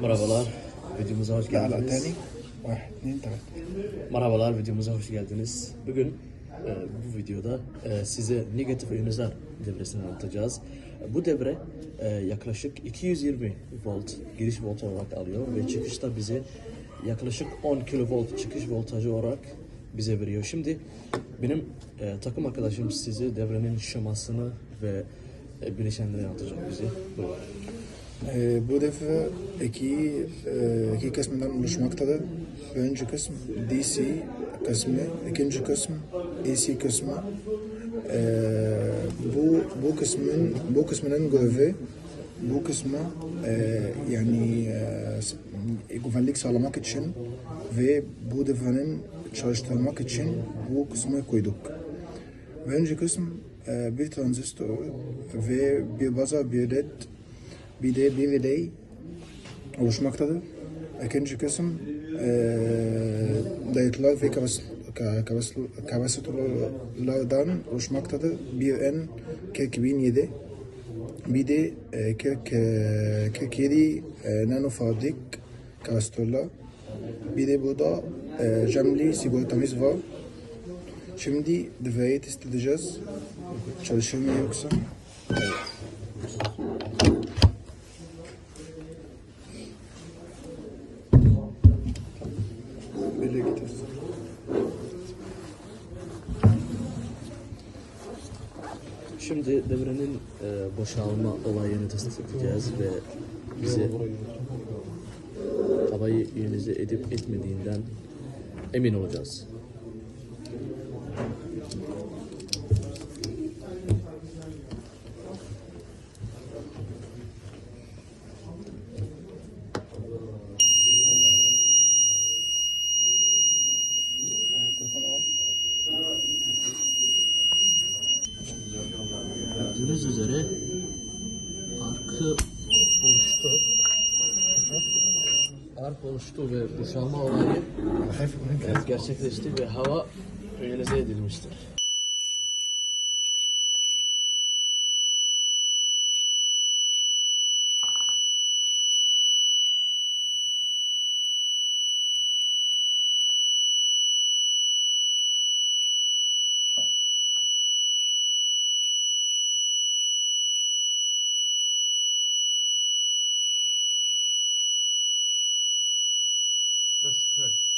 Merhabalar, videomuza hoş geldiniz. Merhabalar, videomuza hoş geldiniz. Bugün e, bu videoda e, size negatif iyonizer devresini anlatacağız. Bu devre e, yaklaşık 220 volt giriş voltajı olarak alıyor ve çıkışta bize yaklaşık 10 kilovolt çıkış voltajı olarak bize veriyor. Şimdi benim e, takım arkadaşım size devrenin şemasını ve e, bize. Buyurun. Ee, bu defa iki, e, iki kısmından oluşmaktadır. Birinci kısım DC kısmı, ikinci kısım AC kısmı. Ee, bu bu kısmın bu kısmının görevi bu kısmı e, yani e, güvenlik sağlamak için ve bu devrenin çalıştırmak için bu kısmı koyduk. Birinci kısım e, bir transistör ve bir baza bir led bir de bir relay oluşmaktadır. İkinci kısım e, dayıklar ve kapas- ka- kapas- kapasitörlerden oluşmaktadır. Bir N 4007 bir de e, 40, e, 47 e, nanofardik kapasitörler. Bir de burada e, camli sigortamız var. Şimdi devreyi test edeceğiz. Çalışır mı yoksa? Gidiyoruz. Şimdi devrenin e, boşalma olayını test edeceğiz ve bize havayı iyonize edip etmediğinden emin olacağız. Gördüğünüz üzere arkı oluştu. Ark oluştu ve boşalma olayı gerçekleşti ve hava iyonize edilmiştir. That's correct.